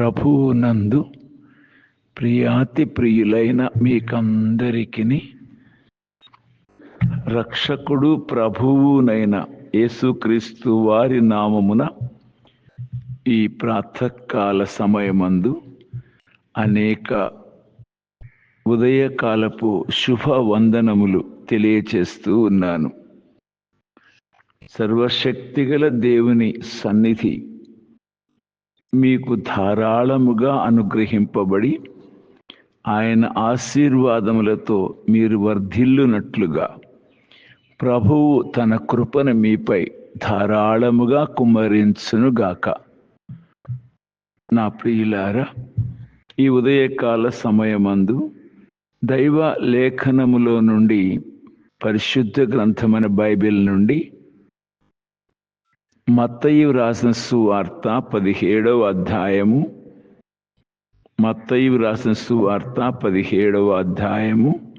ప్రభువు నందు ప్రియాతి ప్రియులైన మీకందరికీ రక్షకుడు ప్రభువునైన యేసుక్రీస్తు వారి నామమున ఈ ప్రాతకాల సమయమందు అనేక ఉదయకాలపు శుభ వందనములు తెలియచేస్తూ ఉన్నాను. సర్వశక్తిగల దేవుని సన్నిధి మీకు ధారాళముగా అనుగ్రహింపబడి ఆయన ఆశీర్వాదములతో మీరు వర్ధిల్లునట్లుగా. ప్రభువు తన కృపను మీపై ధారాళముగా కుమ్మరించునుగాక. నా ప్రియులారా ఈ ఉదయకాల సమయమందు దైవ లేఖనములో నుండి పరిశుద్ధ గ్రంథమైన బైబిల్ నుండి మత్తయి రాసిన సువార్త పదిహేడవ అధ్యాయము. మత్తయి రాసిన సువార్త పదిహేడవ అధ్యాయము.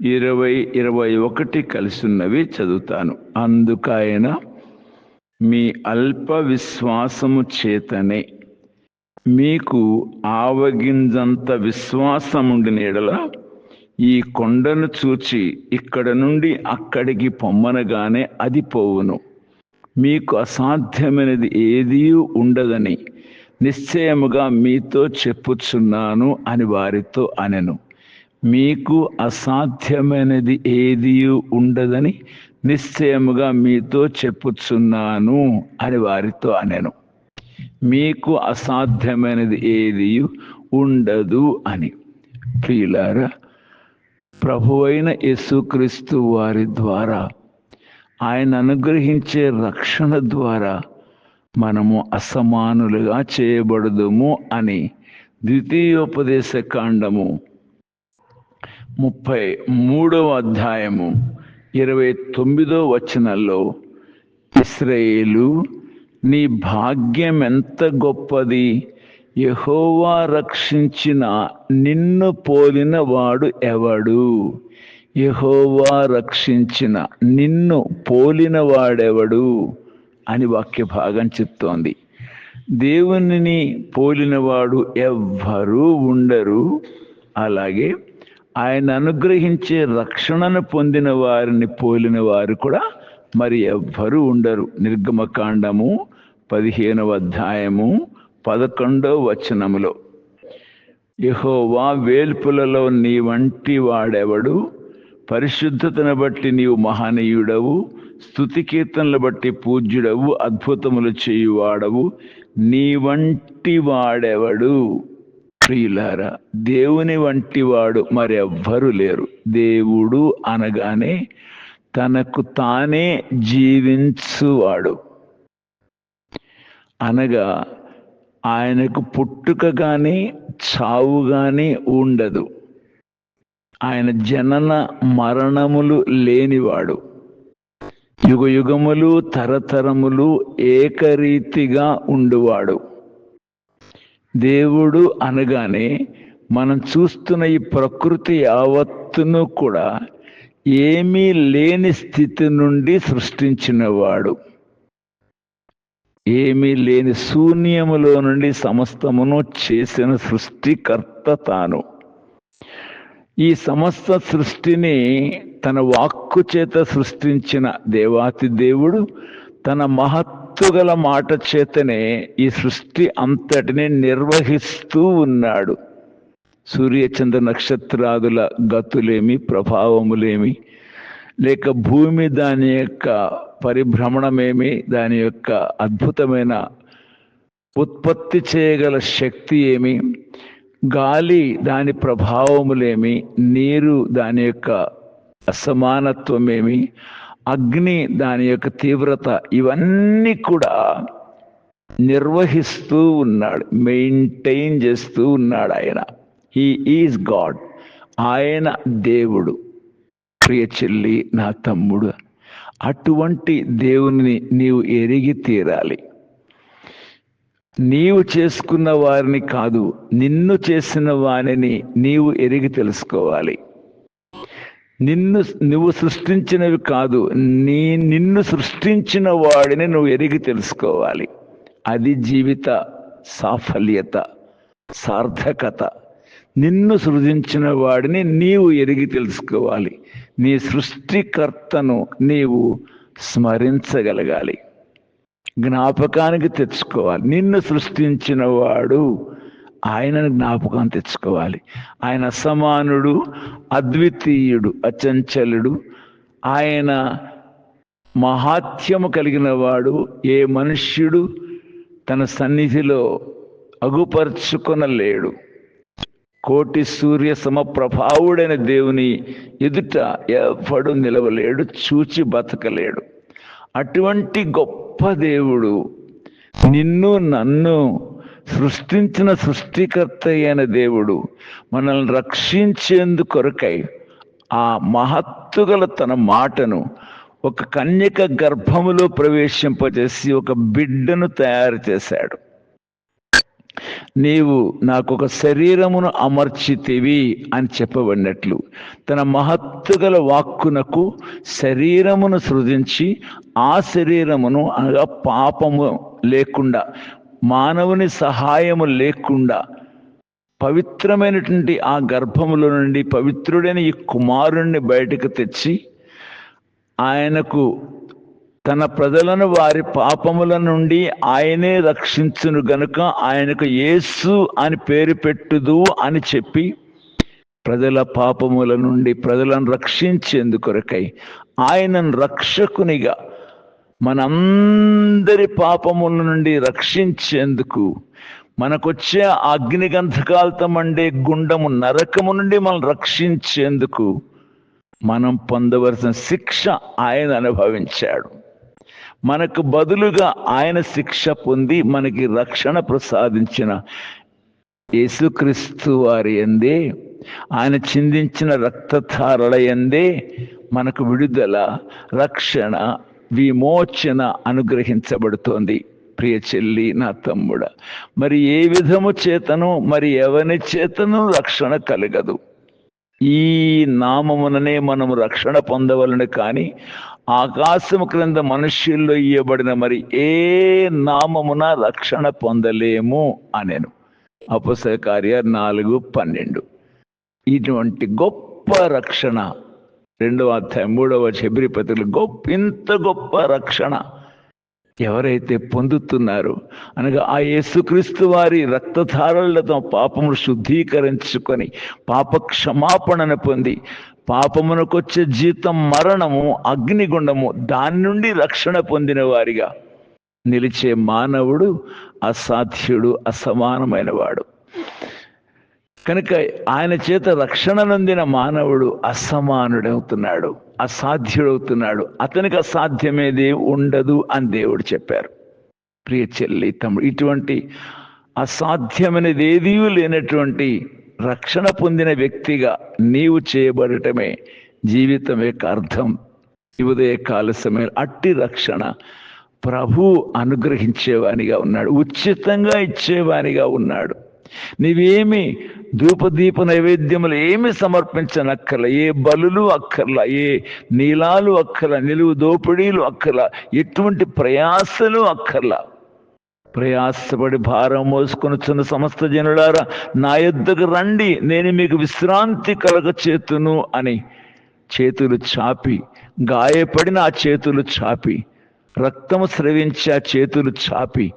ఇరవై ఇరవై ఒకటి కలిసిన్నవి చదువుతాను. అందుకైన మీ అల్ప విశ్వాసము చేతనే మీకు ఆవగింజంత విశ్వాసముండిన ఎడల ఈ కొండను చూచి ఇక్కడ నుండి అక్కడికి పొమ్మనగానే అది పోవును. మీకు అసాధ్యమైనది ఏదీ ఉండదని నిశ్చయముగా మీతో చెప్పుచున్నాను అని వారితో అనెను. మీకు అసాధ్యమైనది ఏదీ ఉండదని నిశ్చయముగా మీతో చెప్పుచున్నాను అని వారితో అనెను. మీకు అసాధ్యమైనది ఏది ఉండదు అని. ప్రియులారా ప్రభువైన యేసుక్రీస్తు వారి ద్వారా ఆయన అనుగ్రహించే రక్షణ ద్వారా మనము అసమానులుగా చేయబడదుము అని ద్వితీయోపదేశ కాండము ముప్పై మూడవ అధ్యాయము ఇరవై తొమ్మిదో వచనంలో ఇస్రాయేలు నీ భాగ్యం ఎంత గొప్పది? యహోవా రక్షించిన నిన్ను పోలిన వాడు ఎవడు? యహోవా రక్షించిన నిన్ను పోలిన వాడెవడు అని వాక్య భాగం చెప్తోంది. దేవునిని పోలినవాడు ఎవ్వరూ ఉండరు. అలాగే ఆయన అనుగ్రహించే రక్షణను పొందిన వారిని పోలిన వారు కూడా మరి ఎవ్వరూ ఉండరు. నిర్గమకాండము పదిహేనవ అధ్యాయము పదకొండో వచనములో యహోవా వేల్పులలో నీ వంటి వాడెవడు? పరిశుద్ధతను బట్టి నీవు మహనీయుడవు స్థుతి కీర్తనలు బట్టి పూజ్యుడవు అద్భుతములు చేయువాడవు నీ వంటి వాడెవడు? ప్రియులారా దేవుని వంటి వాడు మరెవ్వరు లేరు. దేవుడు అనగానే తనకు తానే జీవించువాడు. అనగా ఆయనకు పుట్టుక కానీ చావు కానీ ఉండదు. ఆయన జనన మరణములు లేనివాడు. యుగ యుగములు తరతరములు ఏకరీతిగా ఉండువాడు. దేవుడు అనగానే మనం చూస్తున్న ఈ ప్రకృతి యావత్తును కూడా ఏమీ లేని స్థితి నుండి సృష్టించినవాడు. ఏమీ లేని శూన్యములో నుండి సమస్తమును చేసిన సృష్టికర్త తాను. ఈ సమస్త సృష్టిని తన వాక్కు చేత సృష్టించిన దేవాతి దేవుడు తన మహత్తుగల మాట చేతనే ఈ సృష్టి అంతటిని నిర్వహిస్తూ ఉన్నాడు. సూర్యచంద్ర నక్షత్రాదుల గతులేమి ప్రభావములేమి లేక భూమి దాని యొక్క పరిభ్రమణమేమి దాని యొక్క అద్భుతమైన ఉత్పత్తి చేయగల శక్తి ఏమి గాలి దాని ప్రభావములేమి నీరు దాని యొక్క అసమానత్వమేమి అగ్ని దాని యొక్క తీవ్రత ఇవన్నీ కూడా నిర్వహిస్తూ ఉన్నాడు మెయింటైన్ చేస్తూ ఉన్నాడు ఆయన. హీ ఈజ్ గాడ్ ఆయన దేవుడు. ప్రియ చెల్లి నా తమ్ముడు అటువంటి దేవుని నీవు ఎరిగి తీరాలి. నీవు చేసుకున్న వారిని కాదు నిన్ను చేసిన వారిని నీవు ఎరిగి తెలుసుకోవాలి. నిన్ను నువ్వు సృష్టించినవి కాదు నీ నిన్ను సృష్టించిన వాడిని నువ్వు ఎరిగి తెలుసుకోవాలి. అది జీవిత సాఫల్యత సార్థకత. నిన్ను సృజించిన వాడిని నీవు ఎరిగి తెలుసుకోవాలి. నీ సృష్టికర్తను నీవు స్మరించగలగాలి. జ్ఞాపకానికి తెచ్చుకోవాలి. నిన్ను సృష్టించిన వాడు ఆయనను జ్ఞాపకం తెచ్చుకోవాలి. ఆయన అసమానుడు అద్వితీయుడు అచంచలుడు ఆయన మహాత్యము కలిగిన వాడు ఏ మనుష్యుడు తన సన్నిధిలో అగుపరుచుకొనలేడు. కోటి సూర్య సమప్రభావుడైన దేవుని ఎదుట ఎవడు నిలవలేడు చూచి బతకలేడు. అటువంటి గొప్ప దేవుడు నిన్ను నన్ను సృష్టించిన సృష్టికర్త అయిన దేవుడు మనల్ని రక్షించేందు కొరకై ఆ మహత్తుగల తన మాటను ఒక కన్యక గర్భములో ప్రవేశింపజేసి ఒక బిడ్డను తయారు చేశాడు. నీవు నాకు ఒక శరీరమును అమర్చితివి అని చెప్పబడినట్లు. తన మహత్తుగల వాక్కునకు శరీరమును సృజించి ఆ శరీరమును అనగా పాపము లేకుండా మానవుని సహాయము లేకుండా పవిత్రమైనటువంటి ఆ గర్భములో నుండి పవిత్రుడైన ఈ కుమారుణ్ణి బయటకు తెచ్చి ఆయనకు తన ప్రజలను వారి పాపముల నుండి ఆయనే రక్షించును గనుక ఆయనకు యేసు అని పేరు పెట్టుదు అని చెప్పి ప్రజల పాపముల నుండి ప్రజలను రక్షించేందుకొరకై ఆయనను రక్షకునిగా మనందరి పాపముల నుండి రక్షించేందుకు మనకొచ్చే అగ్నిగంధకాలతో మండే గుండము నరకము నుండి మనం రక్షించేందుకు మనం పొందవలసిన శిక్ష ఆయన అనుభవించాడు. మనకు బదులుగా ఆయన శిక్ష పొంది మనకి రక్షణ ప్రసాదించిన యేసుక్రీస్తు వారి ఎందే ఆయన చిందించిన రక్తధారల ఎందే మనకు విడుదల రక్షణ విమోచన అనుగ్రహించబడుతోంది. ప్రియ చెల్లి నా తమ్ముడ మరి ఏ విధము చేతను మరి ఎవని చేతను రక్షణ కలగదు. ఈ నామముననే మనము రక్షణ పొందవలను కానీ ఆకాశము క్రింద మనుష్యుల్లో ఇయ్యబడిన మరి ఏ నామమున రక్షణ పొందలేము అనేను. అపస కార్య నాలుగు పన్నెండు. ఇటువంటి గొప్ప రక్షణ రెండవ అధ్యాయం మూడవ శబరిపతులు గొప్ప ఇంత గొప్ప రక్షణ ఎవరైతే పొందుతున్నారో అనగా ఆ యేసుక్రీస్తు వారి రక్తధారలతో పాపమును శుద్ధీకరించుకొని పాప క్షమాపణను పొంది పాపమునకొచ్చే జీతం మరణము అగ్నిగుండము దాని నుండి రక్షణ పొందిన వారిగా నిలిచే మానవుడు అసాధ్యుడు అసమానమైన వాడు కనుక ఆయన చేత రక్షణ నొందిన మానవుడు అసమానుడవుతున్నాడు అసాధ్యుడవుతున్నాడు. అతనికి అసాధ్యమేది ఉండదు అని దేవుడు చెప్పారు. ప్రియ చెల్లి తమ్ముడు ఇటువంటి అసాధ్యమైనది ఏదీ లేనటువంటి రక్షణ పొందిన వ్యక్తిగా నీవు చేయబడటమే జీవితం యొక్క అర్థం. ఉదయ కాల సమయం అట్టి రక్షణ ప్రభు అనుగ్రహించేవానిగా ఉన్నాడు. ఉచితంగా ఇచ్చేవానిగా ఉన్నాడు. నీవేమి ధూపదీప నైవేద్యములు ఏమి సమర్పించనక్కర్ల. ఏ బలులు అక్కర్ల. ఏ నీలాలు అక్కర్ల. నిలువు దోపిడీలు అక్కర్ల. ఎటువంటి ప్రయాసలు అక్కర్ల. ప్రయాసపడి భారం మోసుకొనుచున్న సమస్త జనులారా నా యొద్దకు రండి నేను మీకు విశ్రాంతి కలగ చేతును అని చేతులు చాపి గాయపడిన ఆ చేతులు చాపి రక్తము స్రవించి ఆ చేతులు చాపి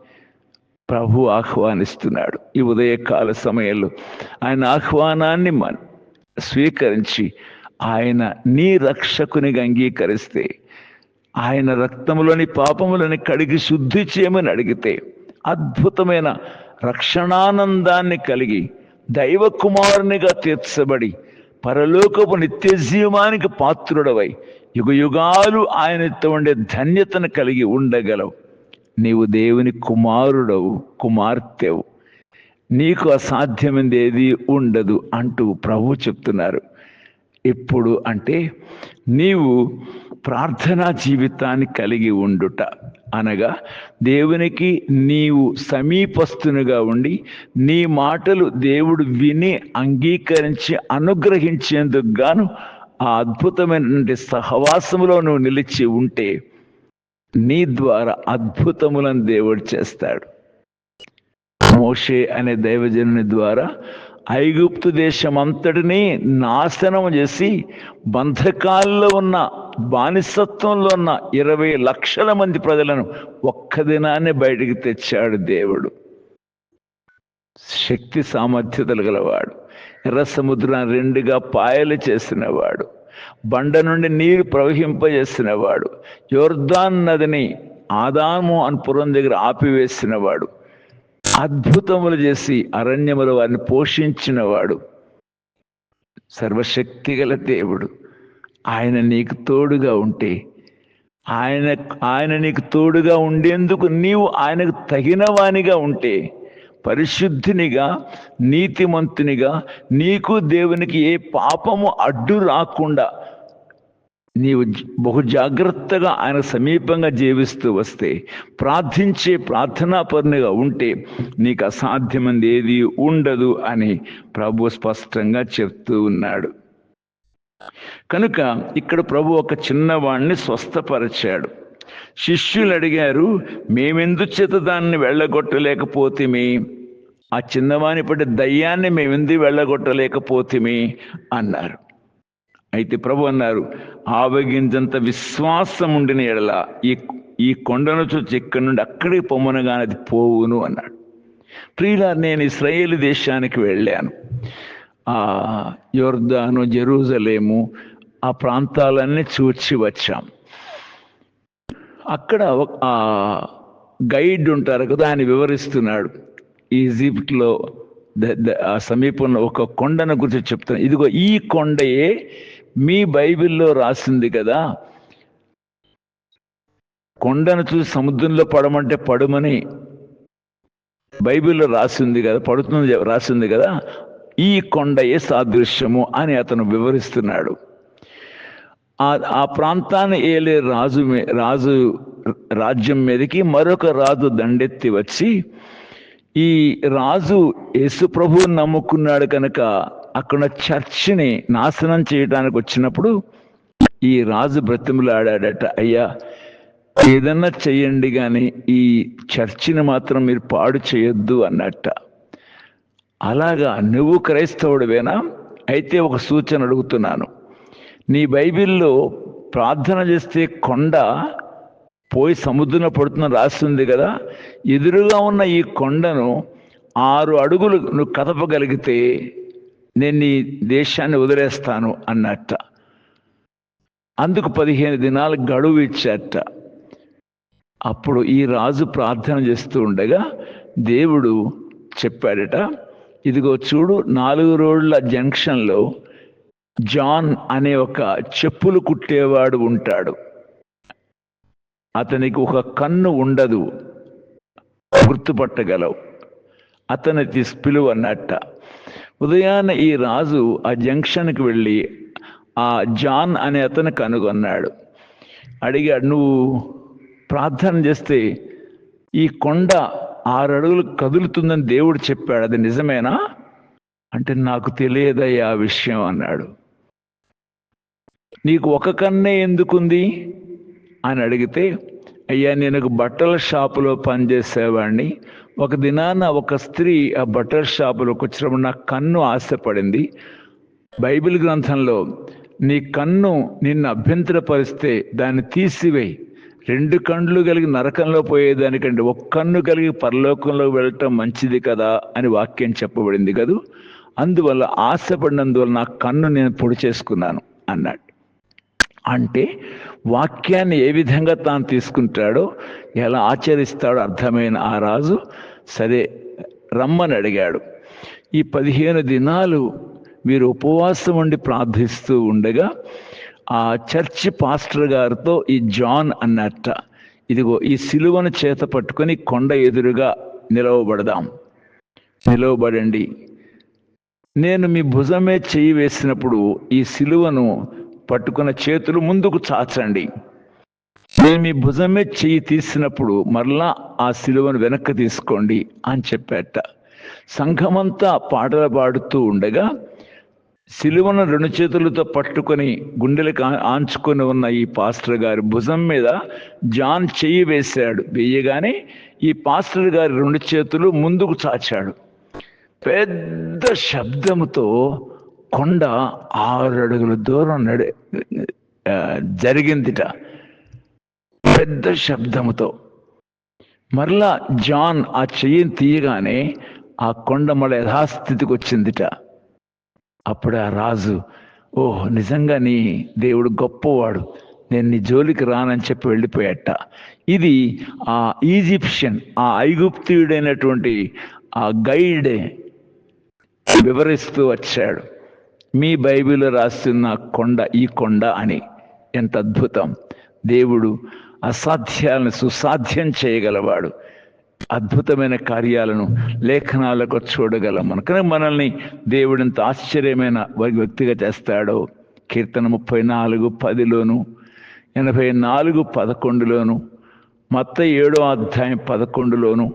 ప్రభు ఆహ్వానిస్తున్నాడు. ఈ ఉదయకాల సమయంలో ఆయన ఆహ్వానాన్ని స్వీకరించి ఆయన నీ రక్షకునిగా అంగీకరిస్తే ఆయన రక్తములోని పాపములని కడిగి శుద్ధి చేయమని అడిగితే అద్భుతమైన రక్షణానందాన్ని కలిగి దైవ కుమారునిగా తీర్చబడి పరలోకపు నిత్య జీవానికి పాత్రుడవై యుగ యుగాలు ఆయనతో ఉండే ధన్యతను కలిగి ఉండగలవు. నీవు దేవుని కుమారుడవు కుమార్తెవు. నీకు అసాధ్యమైనది ఏది ఉండదు అంటూ ప్రభు చెప్తున్నారు. ఎప్పుడు అంటే నీవు ప్రార్థనా జీవితాన్ని కలిగి ఉండుట. అనగా దేవునికి నీవు సమీపస్తునిగా ఉండి నీ మాటలు దేవుడు విని అంగీకరించి అనుగ్రహించేందుకు గాను ఆ అద్భుతమైనటువంటి సహవాసములో నువ్వు నిలిచి ఉంటే నీ ద్వారా అద్భుతములను దేవుడు చేస్తాడు. మోషే అనే దైవజనుని ద్వారా ఐగుప్తు దేశం అంతటినీ నాశనం చేసి బంధకాల్లో ఉన్న బానిసత్వంలో ఉన్న ఇరవై లక్షల మంది ప్రజలను ఒక్క దినాన్ని బయటికి తెచ్చాడు దేవుడు. శక్తి సామర్థ్యతలు గలవాడు. ఎర్ర సముద్రాన్ని రెండుగా పాయలు చేసినవాడు. బండ నుండి నీరు ప్రవహింపజేసినవాడు. యోర్దాన్ నదిని ఆదాము అని పురం దగ్గర ఆపివేసినవాడు. అద్భుతములు చేసి అరణ్యములు వారిని పోషించినవాడు. సర్వశక్తి గల దేవుడు. ఆయన నీకు తోడుగా ఉంటే ఆయన ఆయన నీకు తోడుగా ఉండేందుకు నీవు ఆయనకు తగిన వానిగా ఉంటే పరిశుద్ధినిగా నీతిమంతునిగా నీకు దేవునికి ఏ పాపము అడ్డు రాకుండా నీవు బహు జాగ్రత్తగా ఆయన సమీపంగా జీవిస్తూ వస్తే ప్రార్థించే ప్రార్థనాపరునిగా ఉంటే నీకు అసాధ్యమంది ఏది ఉండదు అని ప్రభు స్పష్టంగా చెప్తూ ఉన్నాడు. కనుక ఇక్కడ ప్రభు ఒక చిన్నవాణ్ణి స్వస్థపరిచాడు. శిష్యులు అడిగారు మేమెందుచేత దాన్ని వెళ్ళగొట్టలేకపోతేమి? ఆ చిన్నవాణి పడి దయ్యాన్ని మేమెందు వెళ్ళగొట్టలేకపోతేమి? అన్నారు. అయితే ప్రభు అన్నారు ఆవగింజంత విశ్వాసం ఉండిన ఎడల ఈ ఈ కొండను చూసి ఇక్కడి నుండి అక్కడికి పొమ్మనగానే అది పోవును అన్నాడు. ప్రియుల నేను ఇస్రాయేల్ దేశానికి వెళ్ళాను. ఆ యోర్దాను జెరూజలేము ఆ ప్రాంతాలన్నీ చూచి వచ్చాం. అక్కడ ఆ గైడ్ ఉంటారు కదా ఆయన వివరిస్తున్నాడు. ఈజిప్ట్లో ఆ సమీపంలో ఒక కొండను గురించి చెప్తాను ఇదిగో ఈ కొండయే మీ బైబిల్లో రాసింది కదా కొండను చూసి సముద్రంలో పడమంటే పడమని బైబిల్లో రాసింది కదా పడుతుంది రాసింది కదా ఈ కొండయే సాదృశ్యము అని అతను వివరిస్తున్నాడు. ఆ ప్రాంతాన్ని ఏలే రాజు రాజు రాజ్యం మీదకి మరొక రాజు దండెత్తి వచ్చి ఈ రాజు యేసు ప్రభువుని నమ్ముకున్నాడు కనుక అక్కడ చర్చిని నాశనం చేయడానికి వచ్చినప్పుడు ఈ రాజు బ్రతిములాడాడట అయ్యా ఏదన్నా చెయ్యండి కానీ ఈ చర్చిని మాత్రం మీరు పాడు చేయొద్దు అన్నట్ట. అలాగా నువ్వు క్రైస్తవుడివేనా? అయితే ఒక సూచన అడుగుతున్నాను. నీ బైబిల్లో ప్రార్థన చేస్తే కొండ పోయి సముద్రంలో పడుతున్న రాస్తుంది కదా? ఎదురుగా ఉన్న ఈ కొండను ఆరు అడుగులు నువ్వు కదపగలిగితే నేను నీ దేశాన్ని వదిలేస్తాను అన్నట్ట. అందుకు పదిహేను దినాలు గడువు ఇచ్చాట. అప్పుడు ఈ రాజు ప్రార్థన చేస్తూ ఉండగా దేవుడు చెప్పాడట ఇదిగో చూడు నాలుగు రోడ్ల జంక్షన్లో జాన్ అనే ఒక చెప్పులు కుట్టేవాడు ఉంటాడు. అతనికి ఒక కన్ను ఉండదు గుర్తుపట్టగలవు. అతని తీసి పిలువన్నట్ట ఉదయాన్నే ఈ రాజు ఆ జంక్షన్కి వెళ్ళి ఆ జాన్ అనే అతను కనుగొన్నాడు. అడిగాడు నువ్వు ప్రార్థన చేస్తే ఈ కొండ ఆరు అడుగులు కదులుతుందని దేవుడు చెప్పాడు. అది నిజమేనా? అంటే నాకు తెలియదయ్యా ఆ విషయం అన్నాడు. నీకు ఒక కన్నే ఎందుకుంది? అని అడిగితే అయ్యా నేను బట్టల షాపులో పనిచేసేవాడిని. ఒక దినాన ఒక స్త్రీ ఆ బట్టల షాపులోకి వచ్చినప్పుడు నా కన్ను ఆశపడింది. బైబిల్ గ్రంథంలో నీ కన్ను నిన్ను అభ్యంతరపరిస్తే దాన్ని తీసివేయి రెండు కండ్లు కలిగి నరకంలో పోయేదానికంటే ఒక కన్ను కలిగి పరలోకంలో వెళ్ళటం మంచిది కదా అని వాక్యం చెప్పబడింది కదూ? అందువల్ల ఆశపడినందువల్ల నా కన్ను నేను పొడి చేసుకున్నాను అన్నాడు. అంటే వాక్యాన్ని ఏ విధంగా తాను తీసుకుంటాడో ఎలా ఆచరిస్తాడో అర్థమైన ఆ రాజు సరే రమ్మని అడిగాడు. ఈ పదిహేను దినాలు వీరు ఉపవాసం ఉండి ప్రార్థిస్తూ ఉండగా ఆ చర్చి పాస్టర్ గారితో ఈ జాన్ అన్నట్ట ఇదిగో ఈ సిలువను చేత పట్టుకొని కొండ ఎదురుగా నిలవబడదాం. నిలవబడండి. నేను మీ భుజమే చేయి వేసినప్పుడు ఈ సిలువను పట్టుకున్న చేతులు ముందుకు చాచండి. నేను మీ భుజమే చెయ్యి తీసినప్పుడు మరలా ఆ సిలువను వెనక్కి తీసుకోండి అని చెప్పేట. సంఘమంతా పాటలు పాడుతూ ఉండగా సిలువను రెండు చేతులతో పట్టుకొని గుండెలకు ఆంచుకొని ఉన్న ఈ పాస్టర్ గారి భుజం మీద జాన్ చెయ్యి వేశాడు. వేయగానే ఈ పాస్టర్ గారి రెండు చేతులు ముందుకు చాచాడు. పెద్ద శబ్దముతో కొండ ఆరు అడుగుల దూరం నడి జరిగిందిట. పెద్ద శబ్దముతో. మరలా జాన్ ఆ చెయ్యిని తీయగానే ఆ కొండ మళ్ళీ యథాస్థితికి వచ్చిందిట. అప్పుడు ఆ రాజు ఓహ్ నిజంగా నీ దేవుడు గొప్పవాడు. నేను నీ జోలికి రానని చెప్పి వెళ్ళిపోయాట. ఇది ఆ ఈజిప్షియన్ ఆ ఐగుప్తియుడైనటువంటి ఆ గైడ్ వివరిస్తూ వచ్చాడు. మీ బైబిల్లో రాస్తున్న కొండ ఈ కొండ అని. ఎంత అద్భుతం. దేవుడు అసాధ్యాలను సుసాధ్యం చేయగలవాడు. అద్భుతమైన కార్యాలను లేఖనాలకు చూడగలం. కనుక మనల్ని దేవుడు ఎంత ఆశ్చర్యమైన వ్యక్తిగా చేస్తాడో. కీర్తన ముప్పై నాలుగు పదిలోను ఎనభై నాలుగు పదకొండులోను మొత్త ఏడో అధ్యాయం పదకొండులోను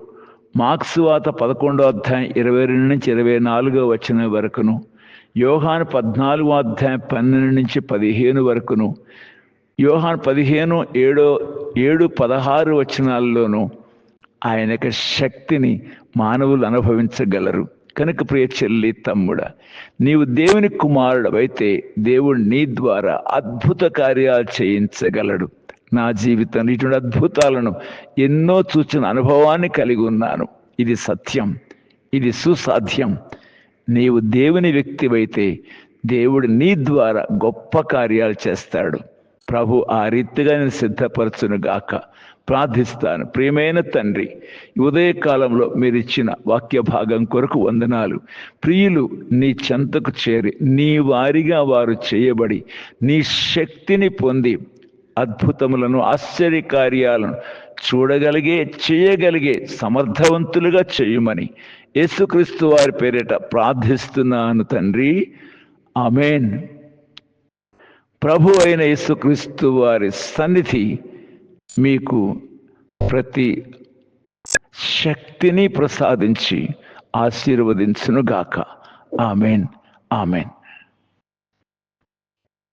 మార్క్స్ వాత పదకొండో అధ్యాయం ఇరవై రెండు నుంచి ఇరవై నాలుగో వచ్చిన వరకును యోహాను పద్నాలుగో అధ్యాయం పన్నెండు నుంచి పదిహేను వరకును యోహాన్ పదిహేను ఏడో ఏడు పదహారు వచనాల్లోనూ ఆయన యొక్క శక్తిని మానవులు అనుభవించగలరు. కనుక ప్రియ చెల్లి తమ్ముడా నీవు దేవుని కుమారుడవైతే దేవుడు నీ ద్వారా అద్భుత కార్యాలు చేయించగలడు. నా జీవితంలో ఇటువంటి అద్భుతాలను ఎన్నో చూచిన అనుభవాన్ని కలిగి ఉన్నాను. ఇది సత్యం ఇది సుసాధ్యం. నీవు దేవుని వ్యక్తివైతే దేవుడు నీ ద్వారా గొప్ప కార్యాలు చేస్తాడు. ప్రభు ఆ రీతిగా నేను సిద్ధపరచును గాక. ప్రార్థిస్తాను. ప్రియమైన తండ్రి ఉదయకాలంలో మీరు ఇచ్చిన వాక్య భాగం కొరకు వందనాలు. ప్రియులు నీ చెంతకు చేరి నీ వారిగా వారు చేయబడి నీ శక్తిని పొంది అద్భుతములను ఆశ్చర్యకార్యాలను చూడగలిగే చేయగలిగే సమర్థవంతులుగా చేయమని యేసుక్రీస్తు వారి పేరిట ప్రార్థిస్తున్నాను తండ్రి. ఆమెన్. ప్రభు అయిన యేసుక్రీస్తు వారి సన్నిధి మీకు ప్రతి శక్తిని ప్రసాదించి ఆశీర్వదించునుగాక. ఆమెన్. ఆమెన్.